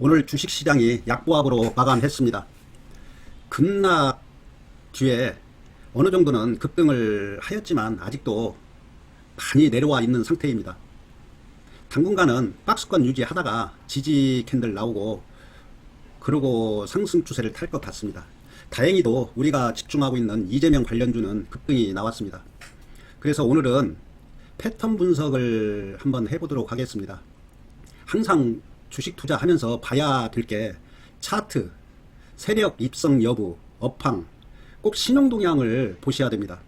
오늘 주식시장이 약보합으로 마감했습니다. 급락 뒤에 어느 정도는 급등을 하였지만 아직도 많이 내려와 있는 상태입니다. 당분간은 박스권 유지하다가 지지 캔들 나오고 그러고 상승 추세를 탈 것 같습니다. 다행히도 우리가 집중하고 있는 이재명 관련주는 급등이 나왔습니다. 그래서 오늘은 패턴 분석을 한번 해보도록 하겠습니다. 항상 주식 투자하면서 봐야 될 게 차트, 세력 입성 여부, 업황, 꼭 신용 동향을 보셔야 됩니다.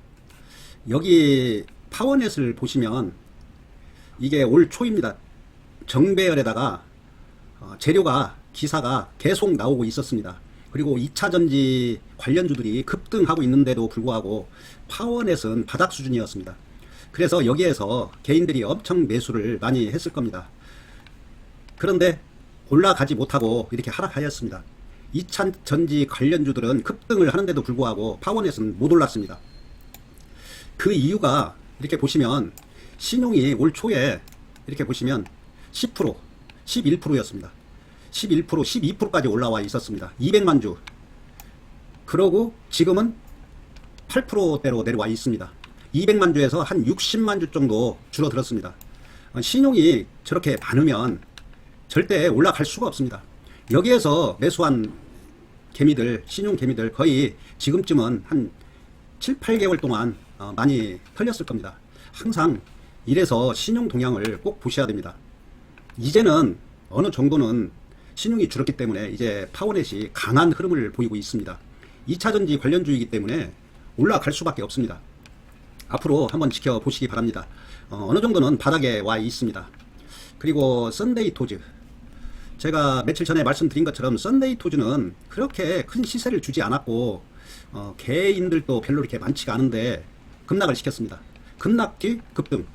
여기 파워넷을 보시면 이게 올 초입니다. 정배열에다가 어, 재료가 기사가 계속 나오고 있었습니다. 그리고 2차 전지 관련주들이 급등하고 있는데도 불구하고 파워넷은 바닥 수준이었습니다. 그래서 여기에서 개인들이 엄청 매수를 많이 했을 겁니다. 그런데 올라가지 못하고 이렇게 하락하였습니다. 2차 전지 관련주들은 급등을 하는데도 불구하고 파워넷은 못 올랐습니다. 그 이유가 이렇게 보시면 신용이 올 초에 이렇게 보시면 10%, 11%였습니다. 11%, 12%까지 올라와 있었습니다. 200만 주. 그러고 지금은 8%대로 내려와 있습니다. 200만 주에서 한 60만 주 정도 줄어들었습니다. 어, 신용이 저렇게 많으면 절대 올라갈 수가 없습니다. 여기에서 매수한 개미들, 신용 개미들 거의 지금쯤은 한 7, 8개월 동안 어, 많이 털렸을 겁니다. 항상 이래서 신용 동향을 꼭 보셔야 됩니다. 이제는 어느 정도는 신용이 줄었기 때문에 이제 파워넷이 강한 흐름을 보이고 있습니다. 2차 전지 관련주이기 때문에 올라갈 수밖에 없습니다. 앞으로 한번 지켜보시기 바랍니다. 어, 느 정도는 바닥에 와 있습니다. 그리고 썬데이 토즈. 제가 며칠 전에 말씀드린 것처럼 썬데이 토즈는 그렇게 큰 시세를 주지 않았고 어, 개인들도 별로 이렇게 많지가 않은데 급락을 시켰습니다. 급락 뒤 급등.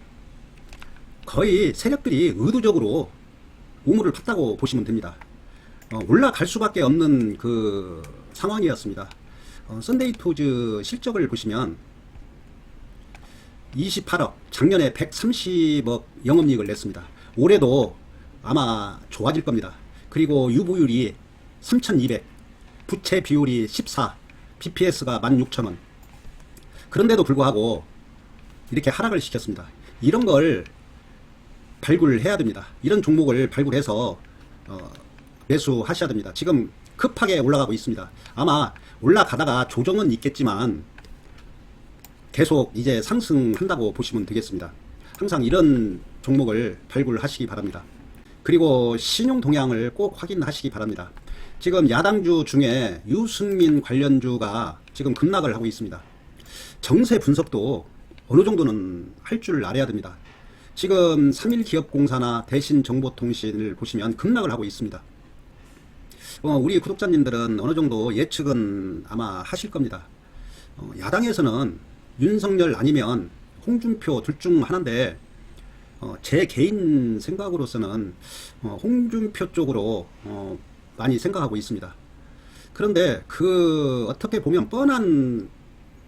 거의 세력들이 의도적으로 우물을 팠다고 보시면 됩니다. 어, 올라갈 수밖에 없는 그 상황이었습니다. 어, 썬데이 토즈 실적을 보시면 28억, 작년에 130억 영업이익을 냈습니다. 올해도 아마 좋아질 겁니다. 그리고 유보율이 3,200, 부채 비율이 14, BPS가 16,000원. 그런데도 불구하고 이렇게 하락을 시켰습니다. 이런 걸 발굴해야 됩니다. 이런 종목을 발굴해서 어, 매수하셔야 됩니다. 지금 급하게 올라가고 있습니다. 아마 올라가다가 조정은 있겠지만 계속 이제 상승한다고 보시면 되겠습니다. 항상 이런 종목을 발굴하시기 바랍니다. 그리고 신용 동향을 꼭 확인하시기 바랍니다. 지금 야당주 중에 유승민 관련주가 지금 급락을 하고 있습니다. 정세 분석도 어느 정도는 할 줄 알아야 됩니다. 지금 3일기업공사나 대신정보통신을 보시면 급락을 하고 있습니다. 어, 우리 구독자님들은 어느 정도 예측은 아마 하실 겁니다. 어, 야당에서는 윤석열 아니면 홍준표 둘 중 하나인데 어, 제 개인 생각으로서는 어, 홍준표 쪽으로 어, 많이 생각하고 있습니다. 그런데 그 어떻게 보면 뻔한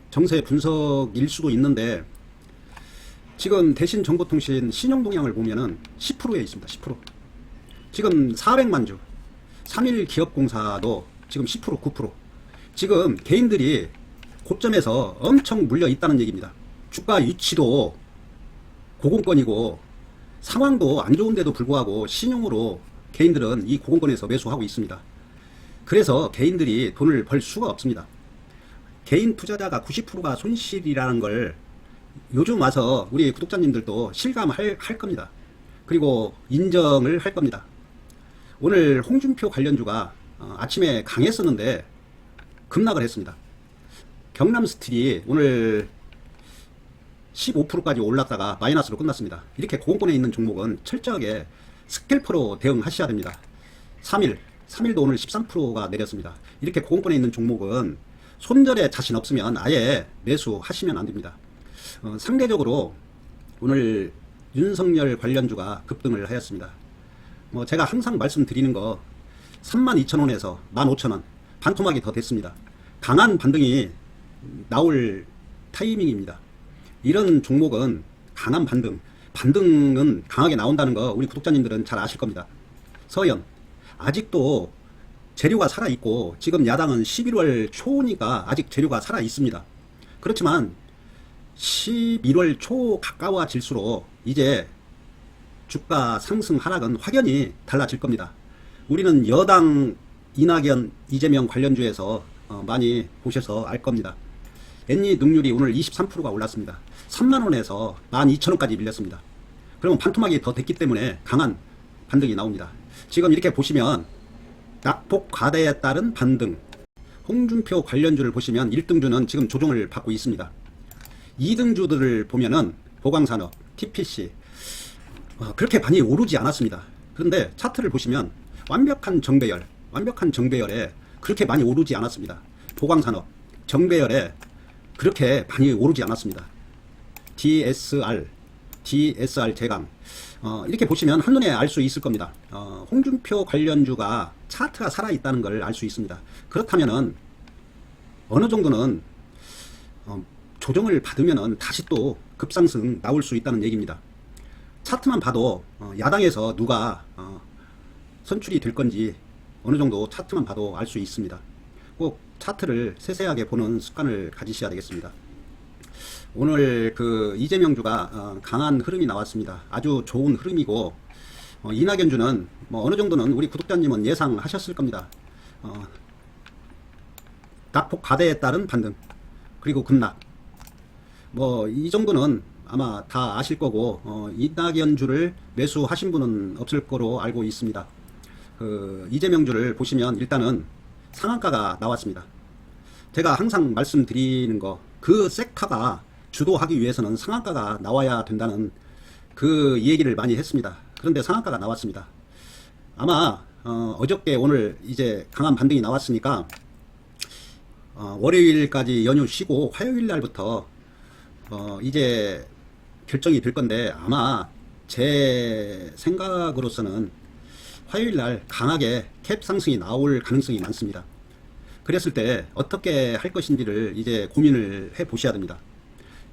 정세 분석일 수도 있는데 지금 대신 정보통신 신용 동향을 보면은 10%에 있습니다. 10%. 지금 400만 주. 3일 기업공사도 지금 10% 9%. 지금 개인들이 고점에서 엄청 물려 있다는 얘기입니다. 주가 위치도 고공권이고 상황도 안 좋은데도 불구하고 신용으로 개인들은 이 고공권에서 매수하고 있습니다. 그래서 개인들이 돈을 벌 수가 없습니다. 개인 투자자가 90%가 손실이라는 걸 요즘 와서 우리 구독자님들도 실감할 할 겁니다. 그리고 인정을 할 겁니다. 오늘 홍준표 관련주가 어, 아침에 강했었는데 급락을 했습니다. 경남 스틸이 오늘 15%까지 올랐다가 마이너스로 끝났습니다. 이렇게 고공권에 있는 종목은 철저하게 스캘퍼로 대응하셔야 됩니다. 3일, 3일도 오늘 13%가 내렸습니다. 이렇게 고공권에 있는 종목은 손절에 자신 없으면 아예 매수하시면 안 됩니다. 어, 상대적으로 오늘 윤석열 관련주가 급등을 하였습니다. 뭐 제가 항상 말씀드리는 거 32,000원에서 15,000원 반토막이 더 됐습니다. 강한 반등이 나올 타이밍입니다. 이런 종목은 강한 반등, 반등은 강하게 나온다는 거 우리 구독자님들은 잘 아실 겁니다. 서현, 아직도 재료가 살아 있고 지금 야당은 11월 초니까 아직 재료가 살아 있습니다. 그렇지만 11월 초 가까워질수록 이제 주가 상승 하락은 확연히 달라질 겁니다. 우리는 여당 이낙연, 이재명 관련주에서 어, 많이 보셔서 알 겁니다. 엔니 능률이 오늘 23%가 올랐습니다. 3만원에서 12,000원까지 밀렸습니다. 그러면 반토막이 더 됐기 때문에 강한 반등이 나옵니다. 지금 이렇게 보시면 낙폭 과대에 따른 반등 홍준표 관련주를 보시면 1등주는 지금 조정을 받고 있습니다. 2등주들을 보면은 보강산업, TPC 어, 그렇게 많이 오르지 않았습니다. 그런데 차트를 보시면 완벽한 정배열, 완벽한 정배열에 그렇게 많이 오르지 않았습니다. 보강산업, 정배열에 그렇게 많이 오르지 않았습니다. DSR, DSR 제강. 어, 이렇게 보시면 한눈에 알 수 있을 겁니다. 어, 홍준표 관련주가 차트가 살아있다는 걸 알 수 있습니다. 그렇다면은 어느 정도는 어, 조정을 받으면은 다시 또 급상승 나올 수 있다는 얘기입니다. 차트만 봐도 어, 야당에서 누가 어, 선출이 될 건지 어느 정도 차트만 봐도 알 수 있습니다. 꼭 차트를 세세하게 보는 습관을 가지셔야 되겠습니다. 오늘 그 이재명 주가 어, 강한 흐름이 나왔습니다. 아주 좋은 흐름이고 어, 이낙연 주는 뭐 어느 정도는 우리 구독자님은 예상하셨을 겁니다. 어, 낙폭 과대에 따른 반등 그리고 급락 뭐 이 정도는 아마 다 아실 거고 어, 이낙연 주를 매수하신 분은 없을 거로 알고 있습니다. 그 이재명 주를 보시면 일단은 상한가가 나왔습니다. 제가 항상 말씀드리는 거 그 섹터가 주도하기 위해서는 상한가가 나와야 된다는 그 얘기를 많이 했습니다. 그런데 상한가가 나왔습니다. 아마 어, 어저께 오늘 이제 강한 반등이 나왔으니까 어, 월요일까지 연휴 쉬고 화요일 날부터 어, 이제 결정이 될 건데 아마 제 생각으로서는 화요일 날 강하게 캡 상승이 나올 가능성이 많습니다. 그랬을 때 어떻게 할 것인지를 이제 고민을 해 보셔야 됩니다.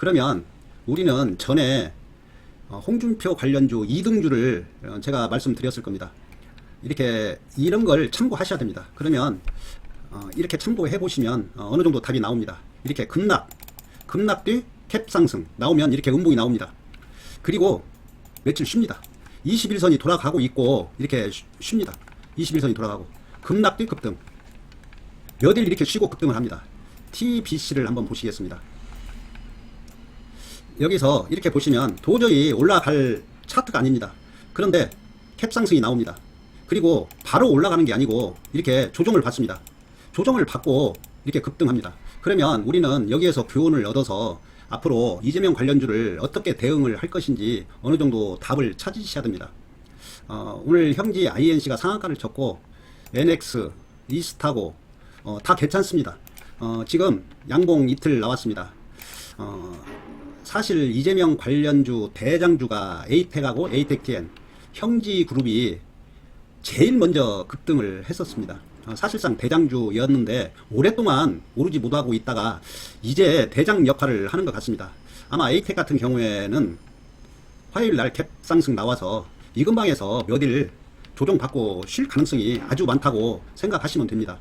그러면 우리는 전에 어, 홍준표 관련주 2등주를 어, 제가 말씀드렸을 겁니다. 이렇게 이런 걸 참고하셔야 됩니다. 그러면 어, 이렇게 참고해 보시면 어, 어느 정도 답이 나옵니다. 이렇게 급락, 급락 뒤 캡 상승 나오면 이렇게 음봉이 나옵니다. 그리고 며칠 쉽니다. 21선이 돌아가고 있고 이렇게 쉬- 쉽니다. 21선이 돌아가고 급락 뒤 급등 몇 일 이렇게 쉬고 급등을 합니다. TBC를 한번 보시겠습니다. 여기서 이렇게 보시면 도저히 올라갈 차트가 아닙니다. 그런데 캡 상승이 나옵니다. 그리고 바로 올라가는 게 아니고 이렇게 조정을 받습니다. 조정을 받고 이렇게 급등합니다. 그러면 우리는 여기에서 교훈을 얻어서 앞으로 이재명 관련주를 어떻게 대응을 할 것인지 어느 정도 답을 찾으셔야 됩니다. 어, 오늘 형지 INC가 상한가를 쳤고 NX, 이스타고 어, 다 괜찮습니다. 어, 지금 양봉 이틀 나왔습니다. 어, 사실 이재명 관련주 대장주가 에이텍하고 에이텍TN 형지 그룹이 제일 먼저 급등을 했었습니다. 어, 사실상 대장주였는데 오랫동안 오르지 못하고 있다가 이제 대장 역할을 하는 것 같습니다. 아마 에이텍 같은 경우에는 화요일 날 갭 상승 나와서 이 근방에서 몇 일 조정받고 쉴 가능성이 아주 많다고 생각하시면 됩니다.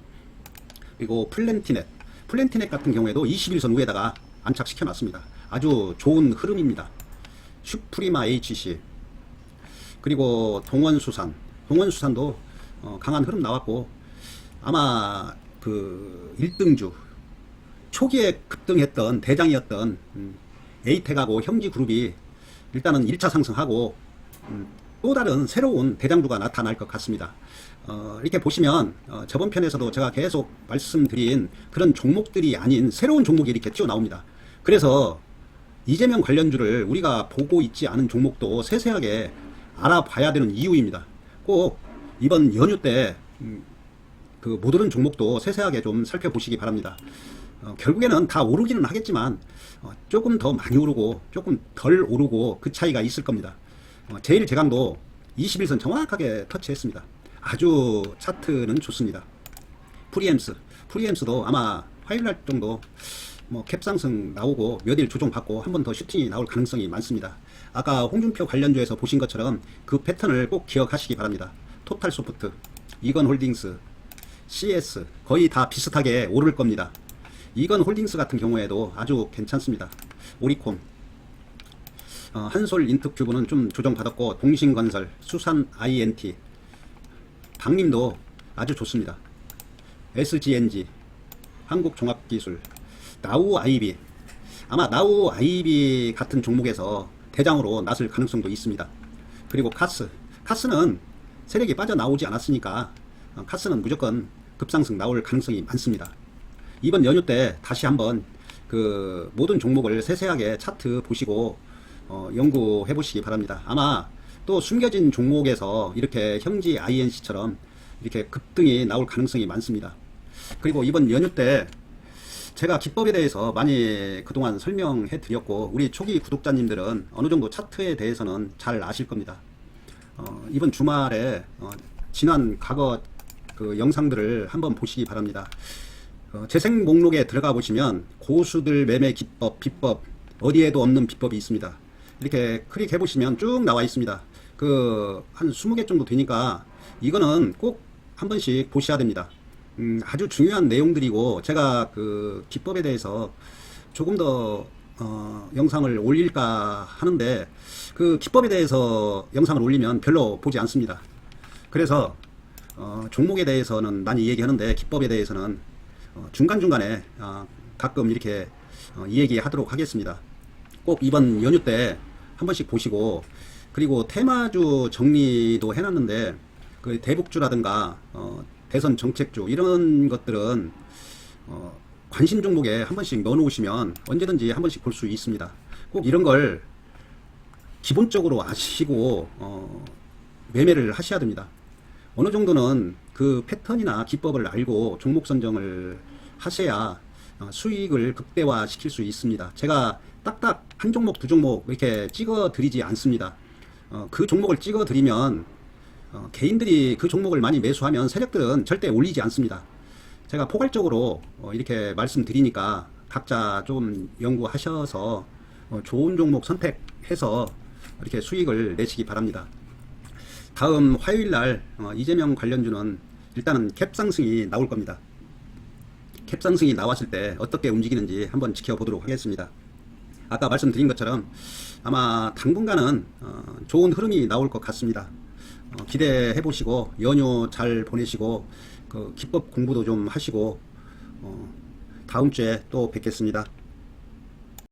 그리고 플랜티넷, 플랜티넷 같은 경우에도 21선 위에다가 안착시켜 놨습니다. 아주 좋은 흐름입니다. 슈프리마 HC 그리고 동원수산, 동원수산도 어, 강한 흐름 나왔고 아마 그 1등주 초기에 급등했던 대장이었던 음, 에이텍하고 형지그룹이 일단은 1차 상승하고 음, 또 다른 새로운 대장주가 나타날 것 같습니다. 어, 이렇게 보시면 어, 저번 편에서도 제가 계속 말씀드린 그런 종목들이 아닌 새로운 종목이 이렇게 튀어나옵니다. 그래서 이재명 관련주를 우리가 보고 있지 않은 종목도 세세하게 알아봐야 되는 이유입니다. 꼭 이번 연휴 때 음, 그 모든 종목도 세세하게 좀 살펴보시기 바랍니다. 어, 결국에는 다 오르기는 하겠지만 어, 조금 더 많이 오르고 조금 덜 오르고 그 차이가 있을 겁니다. 어, 제일 제강도 21선 정확하게 터치했습니다. 아주 차트는 좋습니다. 프리엠스, 프리엠스도 아마 화요일 날 정도 뭐 캡 상승 나오고 몇 일 조정 받고 한 번 더 슈팅이 나올 가능성이 많습니다. 아까 홍준표 관련주에서 보신 것처럼 그 패턴을 꼭 기억하시기 바랍니다. 토탈 소프트 이건 홀딩스, CS 거의 다 비슷하게 오를 겁니다. 이건 홀딩스 같은 경우에도 아주 괜찮습니다. 오리콤, 어, 한솔 인터큐브는 좀 조정받았고 동신건설, 수산 INT, 당림도 아주 좋습니다. SGNG, 한국종합기술, 나우 아이비 아마 나우 아이비 같은 종목에서 대장으로 나설 가능성도 있습니다. 그리고 카스, 카스는 세력이 빠져나오지 않았으니까 어, 카스는 무조건 급상승 나올 가능성이 많습니다. 이번 연휴 때 다시 한번 그 모든 종목을 세세하게 차트 보시고 어, 연구해 보시기 바랍니다. 아마 또 숨겨진 종목에서 이렇게 형지 INC처럼 이렇게 급등이 나올 가능성이 많습니다. 그리고 이번 연휴 때 제가 기법에 대해서 많이 그동안 설명해 드렸고 우리 초기 구독자님들은 어느 정도 차트에 대해서는 잘 아실 겁니다. 어, 이번 주말에 어, 지난 과거 그 영상들을 한번 보시기 바랍니다. 어, 재생 목록에 들어가 보시면 고수들 매매 기법, 비법 어디에도 없는 비법이 있습니다. 이렇게 클릭해 보시면 쭉 나와 있습니다. 그 한 20개 정도 되니까 이거는 꼭 한 번씩 보셔야 됩니다. 음, 아주 중요한 내용들이고 제가 그 기법에 대해서 조금 더 어, 영상을 올릴까 하는데 그 기법에 대해서 영상을 올리면 별로 보지 않습니다. 그래서 어, 종목에 대해서는 많이 얘기하는데 기법에 대해서는 어, 중간중간에 어, 가끔 이렇게 어, 이 얘기하도록 하겠습니다. 꼭 이번 연휴 때 한 번씩 보시고 그리고 테마주 정리도 해놨는데 그 대북주라든가 어, 대선 정책주 이런 것들은 어, 관심 종목에 한 번씩 넣어놓으시면 언제든지 한 번씩 볼 수 있습니다. 꼭 이런 걸 기본적으로 아시고 어, 매매를 하셔야 됩니다. 어느 정도는 그 패턴이나 기법을 알고 종목 선정을 하셔야 어, 수익을 극대화 시킬 수 있습니다. 제가 딱딱 한 종목, 두 종목 이렇게 찍어 드리지 않습니다. 어, 그 종목을 찍어 드리면 어, 개인들이 그 종목을 많이 매수하면 세력들은 절대 올리지 않습니다. 제가 포괄적으로 어, 이렇게 말씀드리니까 각자 좀 연구하셔서 어, 좋은 종목 선택해서 이렇게 수익을 내시기 바랍니다. 다음 화요일 날 어, 이재명 관련주는 일단은 캡 상승이 나올 겁니다. 캡 상승이 나왔을 때 어떻게 움직이는지 한번 지켜보도록 하겠습니다. 아까 말씀드린 것처럼 아마 당분간은 어, 좋은 흐름이 나올 것 같습니다. 어, 기대해 보시고 연휴 잘 보내시고 그 기법 공부도 좀 하시고 어, 다음 주에 또 뵙겠습니다.